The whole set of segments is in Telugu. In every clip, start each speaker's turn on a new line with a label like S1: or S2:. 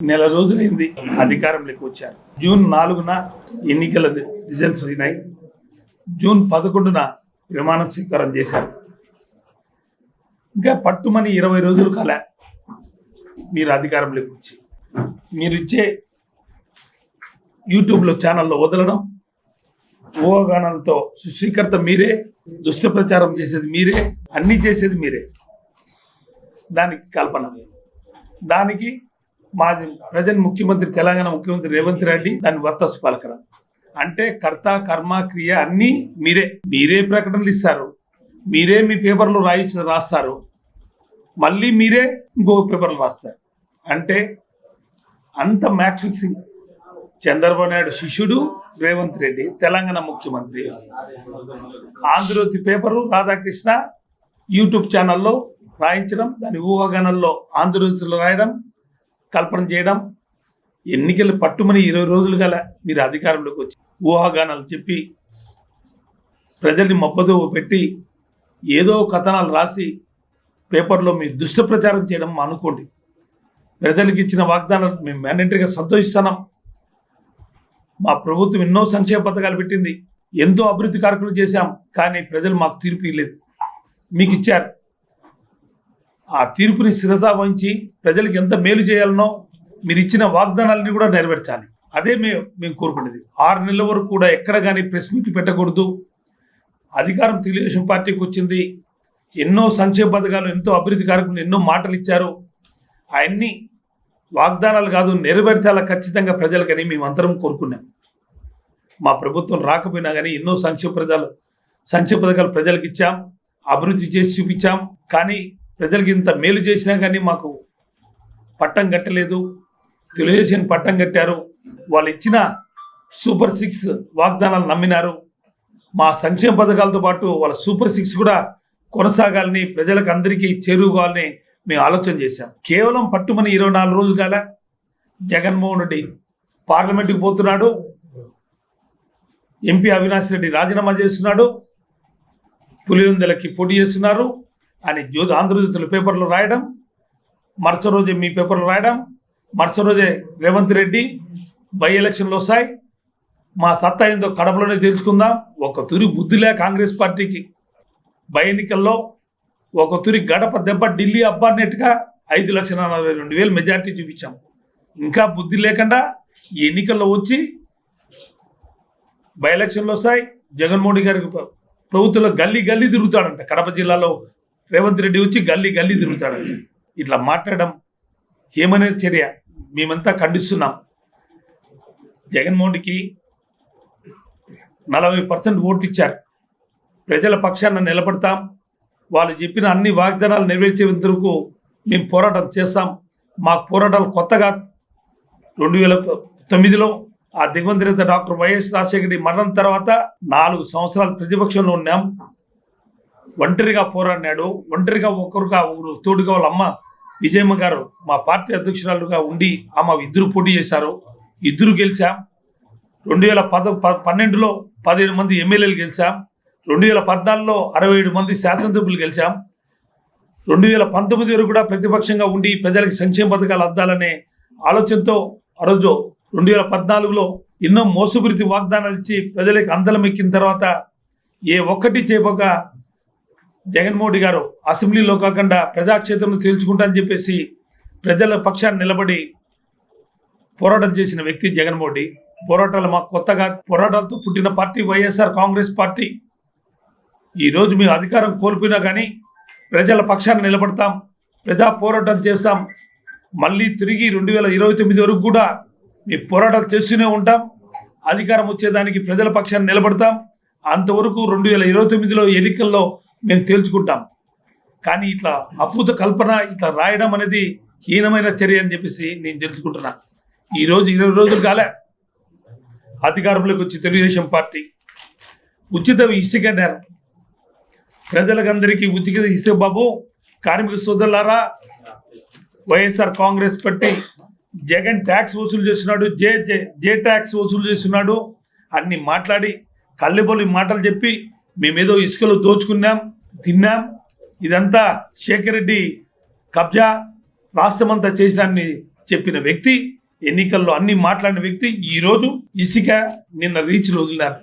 S1: నెల రోజులైంది అధికారంలోకి వచ్చారు. జూన్ నాలుగున ఎన్నికల రిజల్ట్స్ అయినాయి. జూన్ పదకొండున ప్రమాణ స్వీకారం చేశారు. ఇంకా పట్టుమని ఇరవై రోజులు కల మీరు అధికారంలోకి వచ్చి మీరు ఇచ్చే యూట్యూబ్లో ఛానల్లో వదలడం ఊహాగానాలతో సృష్టికర్త మీరే దుష్ట ప్రచారం చేసేది మీరే అన్నీ చేసేది మీరే. దానికి కల్పన దానికి మాది ప్రజెంట్ ముఖ్యమంత్రి తెలంగాణ ముఖ్యమంత్రి రేవంత్ రెడ్డి దాని వర్తస్ పలకర. అంటే కర్త కర్మ క్రియ అన్నీ మీరే. మీరే ప్రకటనలు ఇస్తారు. మీరే మీ పేపర్లు రాయి రాస్తారు. మళ్ళీ మీరే ఇంకో పేపర్లు రాస్తారు. అంటే అంత మ్యాచ్ ఫిక్సింగ్. చంద్రబాబు నాయుడు శిష్యుడు రేవంత్ రెడ్డి తెలంగాణ ముఖ్యమంత్రి. ఆంధ్రజ్యోతి పేపరు రాధాకృష్ణ యూట్యూబ్ ఛానల్లో రాయించడం దాని ఊహాగానంలో ఆంధ్రజ్యోతిలో రాయడం కల్పన చేయడం ఎన్నికలు పట్టుమని ఇరవై రోజులు గల మీరు అధికారంలోకి వచ్చి ఊహాగానాలు చెప్పి ప్రజల్ని మబ్బదో పెట్టి ఏదో కథనాలు రాసి పేపర్లో మీ దుష్ట ప్రచారం చేయడం అనుకోండి. ప్రజలకు ఇచ్చిన వాగ్దానాలు మేము మ్యాండేటరీగా సంతోషిస్తున్నాం. మా ప్రభుత్వం ఎన్నో సంక్షేమ పథకాలు పెట్టింది ఎంతో అభివృద్ధి కార్యక్రమాలు చేశాం కానీ ప్రజలు మాకు తీర్పు ఇవ్వలేదు. మీకు ఇచ్చారు. ఆ తీర్పుని శిరస వహించి ప్రజలకు ఎంత మేలు చేయాలనో మీరు ఇచ్చిన వాగ్దానాలని కూడా నెరవేర్చాలి. అదే మేము మేము కోరుకునేది. ఆరు నెలల వరకు కూడా ఎక్కడ కానీ ప్రెస్ మీట్లు పెట్టకూడదు. అధికారం తెలుగుదేశం పార్టీకి వచ్చింది. ఎన్నో సంక్షేమ పథకాలు ఎంతో అభివృద్ధి కార్యక్రమం ఎన్నో మాటలు ఇచ్చారు. అవన్నీ వాగ్దానాలు కాదు నెరవేర్చాలా ఖచ్చితంగా ప్రజలకని మేమందరం కోరుకున్నాం. మా ప్రభుత్వం రాకపోయినా కానీ ఎన్నో సంక్షేమ ప్రజలు సంక్షేమ పథకాలు ప్రజలకు ఇచ్చాం. అభివృద్ధి చేసి చూపించాం. కానీ ప్రజలకు ఇంత మేలు చేసినా కానీ మాకు పట్టం కట్టలేదు. తెలుగుదేశం పట్టం కట్టారు. వాళ్ళు ఇచ్చిన సూపర్ సిక్స్ వాగ్దానాలు నమ్మినారు. మా సంక్షేమ పథకాలతో పాటు వాళ్ళ సూపర్ సిక్స్ కూడా కొనసాగాలని ప్రజలకు అందరికీ చేరుకోవాలని మేము ఆలోచన చేశాం. కేవలం పట్టుమని ఇరవై నాలుగు రోజులు కాల జగన్మోహన్ రెడ్డి పార్లమెంట్కి పోతున్నాడు. ఎంపీ అవినాష్ రెడ్డి రాజీనామా చేస్తున్నాడు. పులివెందులకి పోటీ చేస్తున్నారు. అని జ్యోతి ఆంధ్రజ్యోతుల పేపర్లో రాయడం మరుసటి రోజే మీ పేపర్లో రాయడం మరుసటి రోజే రేవంత్ రెడ్డి బై ఎలక్షన్లు వస్తాయి. మా సత్తా ఏందో కడపలోనే తెలుసుకుందాం ఒక తురి బుద్ధిలే కాంగ్రెస్ పార్టీకి. బై ఎన్నికల్లో ఒక తురి గడప దెబ్బ ఢిల్లీ అబ్బాన్నట్టుగా ఐదు లక్షల నలభై రెండు వేలు మెజార్టీ చూపించాం. ఇంకా బుద్ధి లేకుండా ఈ ఎన్నికల్లో వచ్చి బై ఎలక్షన్లు వస్తాయి. జగన్మోహన్ గారికి ప్రభుత్వంలో గల్లీ గల్లీ తిరుగుతాడంట. కడప జిల్లాలో రేవంత్ రెడ్డి వచ్చి గల్లీ గల్లీ తిరుగుతాడు. ఇట్లా మాట్లాడడం ఏమనే చర్య? మేమంతా ఖండిస్తున్నాం. జగన్మోహన్కి నలభై పర్సెంట్ ఓట్లు ఇచ్చారు. ప్రజల పక్షాన నిలబడతాం. వాళ్ళు చెప్పిన అన్ని వాగ్దానాలు నెరవేర్చేందుకు మేము పోరాటం చేస్తాం. మాకు పోరాటాలు కొత్తగా రెండు వేల తొమ్మిదిలో ఆ దిగ్వంతరిత డాక్టర్ వైఎస్ రాజశేఖర రెడ్డి మరణం తర్వాత నాలుగు సంవత్సరాలు ప్రతిపక్షంలో ఉన్నాం. ఒంటరిగా పోరాడినాడు ఒంటరిగా ఒకరుగా ఒకరు తోడుగా వాళ్ళ అమ్మ విజయమ్మ గారు మా పార్టీ అధ్యక్షురాలుగా ఉండి ఆమె ఇద్దరు పోటీ చేశారు. ఇద్దరు గెలిచాం. రెండు వేల పద ప- పన్నెండులో పదిహేడు మంది ఎమ్మెల్యేలు గెలిచాం. రెండు వేల పద్నాలుగులో అరవై ఏడు మంది శాసనసభ్యులు గెలిచాం. రెండు వేల పంతొమ్మిది వరకు కూడా ప్రతిపక్షంగా ఉండి ప్రజలకు సంక్షేమ పథకాలు అందాలనే ఆలోచనతో ఆ రోజు రెండు వేల పద్నాలుగులో ఎన్నో మోసపురితి వాగ్దానాలు ఇచ్చి ప్రజలకు అందలం ఎక్కిన తర్వాత ఏ ఒక్కటి చేయబోక జగన్మోహన్ గారు అసెంబ్లీలో కాకుండా ప్రజాక్షేత్రంలో తేల్చుకుంటా అని చెప్పేసి ప్రజల పక్షాన్ని నిలబడి పోరాటం చేసిన వ్యక్తి జగన్మోహన్ పోరాటాలు మాకు కొత్తగా పోరాటాలతో పుట్టిన పార్టీ వైఎస్ఆర్ కాంగ్రెస్ పార్టీ. ఈరోజు మేము అధికారం కోల్పోయినా కానీ ప్రజల పక్షాన్ని నిలబడతాం ప్రజా పోరాటం చేస్తాం. మళ్ళీ తిరిగి రెండు వేల ఇరవై తొమ్మిది వరకు కూడా మీ పోరాటాలు చేస్తూనే ఉంటాం. అధికారం వచ్చేదానికి ప్రజల పక్షాన్ని నిలబడతాం. అంతవరకు రెండు వేల ఇరవై తొమ్మిదిలో ఎన్నికల్లో మేము తేల్చుకుంటాం. కానీ ఇట్లా అద్భుత కల్పన ఇట్లా రాయడం అనేది హీనమైన చర్య అని చెప్పేసి నేను తెలుసుకుంటున్నా. ఈరోజు ఇరవై రోజులు కాలే. అధికారంలోకి వచ్చి తెలుగుదేశం పార్టీ ఉచిత ఇసుక నేరం. ప్రజలకందరికీ ఉచిత ఇసుక బాబు కార్మిక సోదరులారా YSR Congress party Jagan tax వసూలు చేస్తున్నాడు జే జే జే ట్యాక్స్ వసూలు చేస్తున్నాడు. అన్ని మాట్లాడి కళ్ళెబొలి మాటలు చెప్పి మేమేదో ఇసుకలో దోచుకున్నాం తిన్నాం. ఇదంతా శేఖర్ రెడ్డి కబ్జా రాష్ట్రమంతా చేసినాన్ని చెప్పిన వ్యక్తి ఎన్నికల్లో అన్ని మాట్లాడిన వ్యక్తి ఈరోజు ఇసుక నిన్న రీచ్లు వదిలినారు.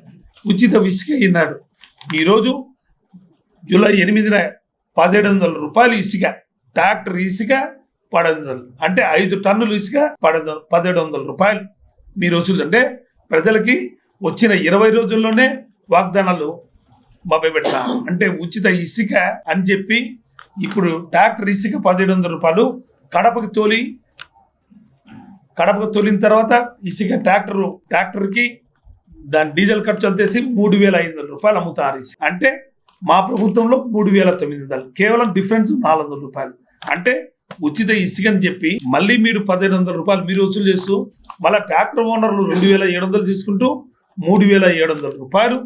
S1: ఉచిత ఇసుక అయినాడు ఈరోజు జూలై ఎనిమిదిన పదిహేడు వందల రూపాయలు ఇసుక ట్రాక్టర్ ఇసుక పడదు వందలు అంటే ఐదు టన్నులు ఇసుక పడదు పదిహేడు వందల రూపాయలు. మీరు వసూలు అంటే ప్రజలకి వచ్చిన ఇరవై రోజుల్లోనే వాగ్దానాలు బాబాయ్ మొదలుపెట్టా అంటే ఉచిత ఇసుక అని చెప్పి ఇప్పుడు ట్రాక్టర్ ఇసుక పదిహేడు వందల రూపాయలు కడపకి తోలి కడపకు తోలిన తర్వాత ఇసుక ట్రాక్టర్ ట్రాక్టర్కి దాని డీజిల్ ఖర్చు వచ్చేసి మూడు వేల ఐదు వందల రూపాయలు అమ్ముతారు ఇసుక. అంటే మా ప్రభుత్వంలో మూడు వేల తొమ్మిది వందలు. కేవలం డిఫరెన్స్ నాలుగు వందల రూపాయలు. అంటే ఉచిత ఇసుక అని చెప్పి మళ్ళీ మీరు పదిహేను వందల రూపాయలు మీరు వసూలు చేస్తూ మళ్ళీ ట్రాక్టర్ ఓనర్లు రెండు వేల ఏడు వందలు తీసుకుంటూ మూడు వేల ఏడు వందల రూపాయలు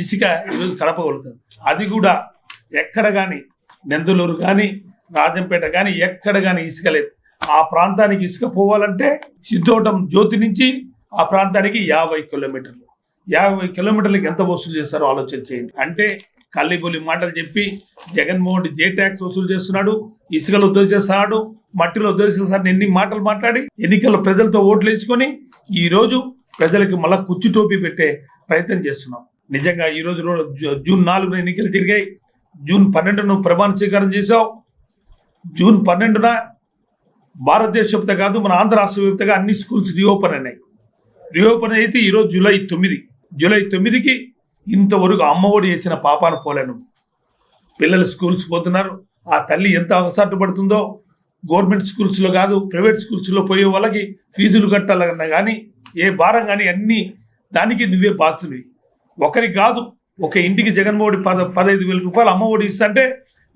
S1: ఇసుక ఈరోజు కడపగలుగుతుంది అది కూడా ఎక్కడ కానీ నెందులూరు కానీ రాజంపేట కానీ ఎక్కడ కానీ ఇసుక లేదు. ఆ ప్రాంతానికి ఇసుక పోవాలంటే సిద్ధోటం జ్యోతి నుంచి ఆ ప్రాంతానికి యాభై కిలోమీటర్లు. యాభై కిలోమీటర్లకు ఎంత వసూలు చేస్తారో ఆలోచన చేయండి. అంటే కల్లిగొలి మాటలు చెప్పి జగన్మోహన్ రెడ్డి జే ట్యాక్స్ వసూలు చేస్తున్నాడు ఇసుకలో చేస్తున్నాడు మట్టిలో దోచేస్తాడు ఎన్ని మాటలు మాట్లాడి ఎన్నికల్లో ప్రజలతో ఓట్లు వేసుకొని ఈరోజు ప్రజలకు ప్రజలకి మళ్ళా కుచ్చు టోపీ పెట్టే ప్రయత్నం చేస్తున్నాం. నిజంగా ఈ రోజు జూన్ నాలుగున ఎన్నికలు తిరిగాయి. జూన్ పన్నెండును ప్రమాణ స్వీకారం చేశావు. జూన్ పన్నెండున భారతదేశ వ్యాప్త కాదు మన ఆంధ్ర రాష్ట్ర వ్యాప్తంగా అన్ని స్కూల్స్ రీఓపెన్ అయినాయి. రీఓపెన్ అయితే ఈరోజు జూలై తొమ్మిది. జూలై తొమ్మిదికి ఇంతవరకు అమ్మఒడి చేసిన పాపాను పోలేను. పిల్లలు స్కూల్స్ పోతున్నారు. ఆ తల్లి ఎంత అవసరం పడుతుందో గవర్నమెంట్ స్కూల్స్లో కాదు ప్రైవేట్ స్కూల్స్లో పోయే వాళ్ళకి ఫీజులు కట్టాలన్నా కానీ ఏ భారం కానీ అన్నీ దానికి నువ్వే బాధ్యునివి. ఒకరికి కాదు ఒక ఇంటికి జగన్మోహన్ పద పదహైదు వేల రూపాయలు అమ్మఒడి ఇస్తుంటే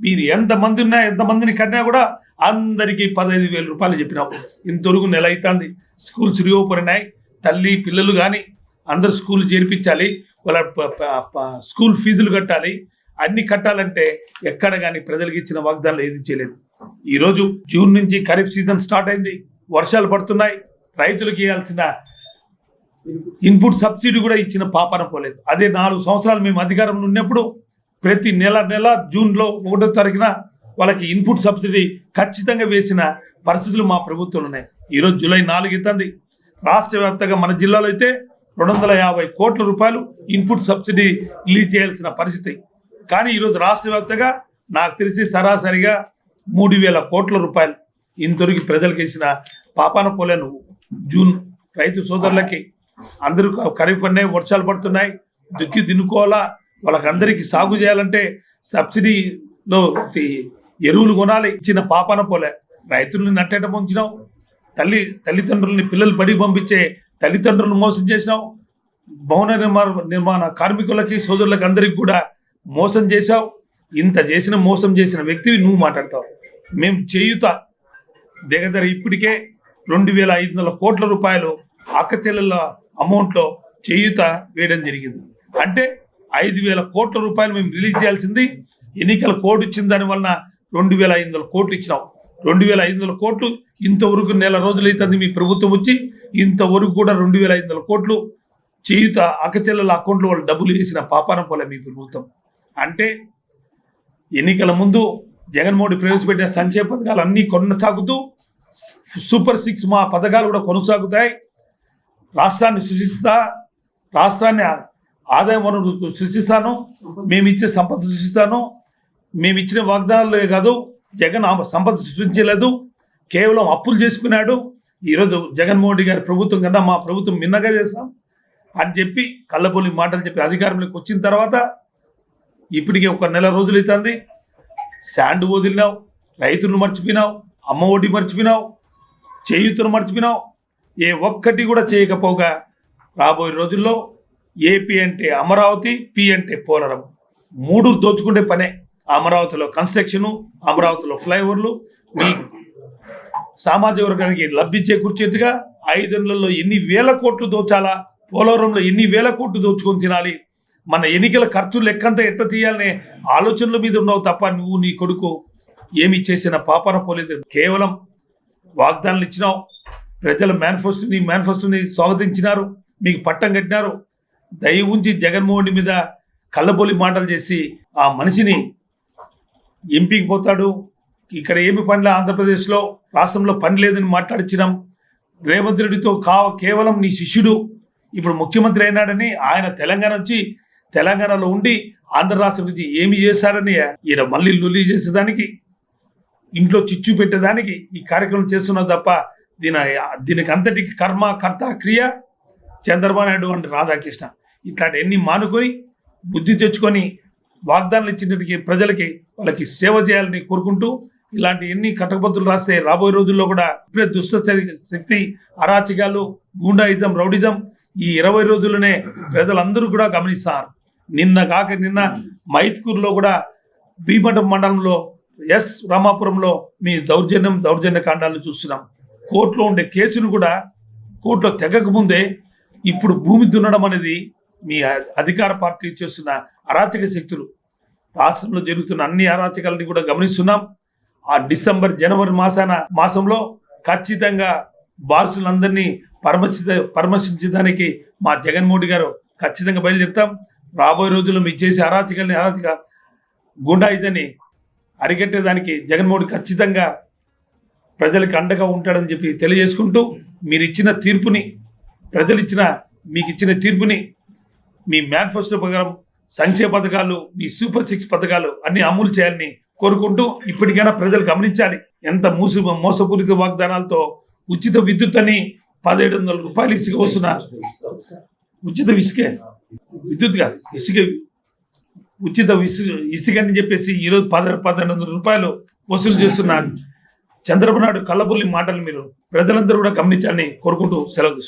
S1: మీరు ఎంతమంది ఉన్నా ఎంతమందిని కన్నా కూడా అందరికీ పదహైదు వేల రూపాయలు చెప్పినావు ఇంతవరకు నెల అవుతుంది స్కూల్స్ రీఓపెన్ అయినాయి. తల్లి పిల్లలు కానీ అందరు స్కూల్ చేర్పించాలి. వాళ్ళ స్కూల్ ఫీజులు కట్టాలి. అన్ని కట్టాలంటే ఎక్కడ కానీ ప్రజలకు ఇచ్చిన వాగ్దానాలు ఏది చేయలేదు. ఈరోజు జూన్ నుంచి ఖరీఫ్ సీజన్ స్టార్ట్ అయింది. వర్షాలు పడుతున్నాయి. రైతులకు ఇవ్వాల్సిన ఇన్పుట్ సబ్సిడీ కూడా ఇచ్చిన పాపన పోలేదు. అదే నాలుగు సంవత్సరాలు మేము అధికారంలో ఉన్నప్పుడు ప్రతి నెల నెల జూన్లో ఒకటో తారీఖున వాళ్ళకి ఇన్పుట్ సబ్సిడీ ఖచ్చితంగా వేసిన పరిస్థితులు మా ప్రభుత్వంలో ఉన్నాయి. ఈరోజు జూలై నాలుగు ఇస్తుంది రాష్ట్ర వ్యాప్తంగా మన జిల్లాలో అయితే రెండు వందల యాభై కోట్ల రూపాయలు ఇన్పుట్ సబ్సిడీ రిలీజ్ చేయాల్సిన పరిస్థితి. కానీ ఈరోజు రాష్ట్ర వ్యాప్తంగా నాకు తెలిసి సరాసరిగా మూడు వేల కోట్ల రూపాయలు ఇంతవరకు ప్రజలకు ఇచ్చిన పాపాన పోలేను. జూన్ రైతు సోదరులకి అందరూ ఖరీఫ్ అనే వర్షాలు పడుతున్నాయి దుక్కి దిన్నుకోవాలా? వాళ్ళకందరికీ సాగు చేయాలంటే సబ్సిడీలో ఎరువులు కొనాలి. ఇచ్చిన పాపాన పోలే. రైతుల్ని నట్టేట ముంచినావు తల్లి తల్లిదండ్రుల్ని పిల్లలు బడి పంపించే తల్లిదండ్రులను మోసం చేసినావు. భవన నిర్మాణ నిర్మాణ కార్మికులకి సోదరులకి అందరికి కూడా మోసం చేశావు. ఇంత చేసిన మోసం చేసిన వ్యక్తివి నువ్వు మాట్లాడతావు. మేము చేయుత. దగ్గర ఇప్పటికే రెండు వేల ఐదు వందల కోట్ల రూపాయలు అక్కచెల్లెల అమౌంట్లో చేయుత వేయడం జరిగింది. అంటే ఐదు వేల కోట్ల రూపాయలు మేము రిలీజ్ చేయాల్సింది. ఎన్నికల కోడ్ ఇచ్చిన దాని వలన రెండు వేల ఐదు వందల కోట్లు ఇచ్చినాం. రెండు వేల ఐదు వందల కోట్లు ఇంతవరకు నెల రోజులు అవుతుంది మీ ప్రభుత్వం వచ్చి. ఇంతవరకు కూడా రెండు వేల ఐదు వందల కోట్లు చేయుత అక్కచెల్లెల అకౌంట్లో వాళ్ళు డబ్బులు వేసిన పాపాన పోలే మీ ప్రభుత్వం. అంటే ఎన్నికల ముందు జగన్మోహన్ ప్రవేశపెట్టిన సంక్షేమ పథకాలు అన్నీ కొనసాగుతూ సూపర్ సిక్స్ మా పథకాలు కూడా కొనసాగుతాయి. రాష్ట్రాన్ని సృష్టిస్తా రాష్ట్రాన్ని ఆదాయ వనరు సృష్టిస్తాను మేము ఇచ్చే సంపద సృష్టిస్తాను మేము ఇచ్చిన వాగ్దానాలే కాదు జగన్ సంపద సృష్టించలేదు కేవలం అప్పులు చేసుకున్నాడు. ఈరోజు జగన్మోహన్ రెడ్డి గారి ప్రభుత్వం కన్నా మా ప్రభుత్వం మిన్నగా చేస్తాం అని చెప్పి కళ్ళబొల్లి మాటలు చెప్పి అధికారంలోకి వచ్చిన తర్వాత ఇప్పటికే ఒక నెల రోజులు అవుతుంది. శాండ్ వదిలినావు రైతులను మర్చిపోయినావు అమ్మ ఒడి మర్చిపోయినావు చేయూతను మర్చిపోయినావు ఏ ఒక్కటి కూడా చేయకపోగా రాబోయే రోజుల్లో ఏపీ అంటే అమరావతి పి అంటే పోలవరం. మూడు దోచుకునే పనే. అమరావతిలో కన్స్ట్రక్షను అమరావతిలో ఫ్లైఓవర్లు. మీ సామాజిక వర్గానికి లబ్ధి చేకూర్చేట్టుగా ఐదేళ్ళలో ఎన్ని వేల కోట్లు దోచాలా? పోలవరంలో ఎన్ని వేల కోట్లు దోచుకొని తినాలి? మన ఎన్నికల ఖర్చు లెక్కంతా ఎట్ట తీయాలనే ఆలోచనల మీద ఉన్నావు తప్ప నువ్వు నీ కొడుకు. ఏమి చేసిన పాపన పోలేదు. కేవలం వాగ్దానాలు ఇచ్చినావు. ప్రజల మేనిఫెస్టోని మేనిఫెస్టోని స్వాగతించినారు మీకు పట్టం కట్టినారు. దయ ఉంచి జగన్మోహన్ మీద కళ్ళబొలి మాటలు చేసి ఆ మనిషిని ఎంపీకి పోతాడు. ఇక్కడ ఏమి పనిలే ఆంధ్రప్రదేశ్లో రాష్ట్రంలో పని లేదని మాట్లాడించినాం రేవంత్ రెడ్డితో కా కేవలం నీ శిష్యుడు. ఇప్పుడు ముఖ్యమంత్రి అయినాడని ఆయన తెలంగాణ నుంచి తెలంగాణలో ఉండి ఆంధ్ర రాష్ట్రం గురించి ఏమి చేశాడని ఈయన మళ్ళీ లొల్లి చేసేదానికి ఇంట్లో చిచ్చు పెట్టేదానికి ఈ కార్యక్రమం చేస్తున్నది తప్ప దీని దీనికి అంతటికి కర్మ కర్త క్రియ చంద్రబాబు నాయుడు అంటే రాధాకృష్ణ. ఇట్లాంటి ఎన్ని మానుకొని బుద్ధి తెచ్చుకొని వాగ్దానాలు ఇచ్చినట్టుకి ప్రజలకి వాళ్ళకి సేవ చేయాలని కోరుకుంటూ ఇలాంటి ఎన్ని కట్టకబద్దులు రాస్తే రాబోయే రోజుల్లో కూడా ఇప్పుడే దుష్ట శక్తి అరాచకాలు గూండాయిజం రౌడిజం ఈ ఇరవై రోజుల్లోనే ప్రజలందరూ కూడా గమనిస్తారు. నిన్న కాక నిన్న మైత్కూరులో కూడా భీమఠం మండలంలో ఎస్ రామాపురంలో మీ దౌర్జన్యం దౌర్జన్య కాండాలను చూస్తున్నాం. కోర్టులో ఉండే కేసును కూడా కోర్టులో తెగక ముందే ఇప్పుడు భూమి దున్నడం అనేది మీ అధికార పార్టీ చేస్తున్న అరాచక శక్తులు. రాష్ట్రంలో జరుగుతున్న అన్ని అరాచకాలని కూడా గమనిస్తున్నాం. ఆ డిసెంబర్ జనవరి మాసాన మాసంలో ఖచ్చితంగా బాసులందరినీ పరామర్శించ పరామర్శించడానికి మా జగన్మోహన్ గారు ఖచ్చితంగా బయలుదేరుతాం. రాబోయే రోజుల్లో మీరు చేసే అరాచకాలని అరాచక గుండాయితని అరికట్టేదానికి జగన్మోహన్ ఖచ్చితంగా ప్రజలకు అండగా ఉంటాడని చెప్పి తెలియజేసుకుంటూ మీరు ఇచ్చిన తీర్పుని ప్రజలు ఇచ్చిన మీకు ఇచ్చిన తీర్పుని మీ మేనిఫెస్టో ప్రకారం సంక్షేమ పథకాలు మీ సూపర్ సిక్స్ పథకాలు అన్ని అమలు చేయాలని కోరుకుంటూ ఇప్పటికైనా ప్రజలు గమనించాలి. ఎంత మూసు మోసపూరిత వాగ్దానాలతో ఉచిత విద్యుత్ అని పదిహేడు వందల రూపాయలు ఇసుక వస్తున్న. ఉచిత ఇసుకే? విద్యుత్ కాదు ఇసుక. ఉచిత ఇసుక ఇసుక అని చెప్పేసి ఈరోజు పద పదిహేను వందల రూపాయలు వసూలు చేస్తున్న. చంద్రబాబు నాయుడు కళ్ళబుల్లి మాటలు మీరు ప్రజలందరూ కూడా గమనించాలని కోరుకుంటూ సెలవు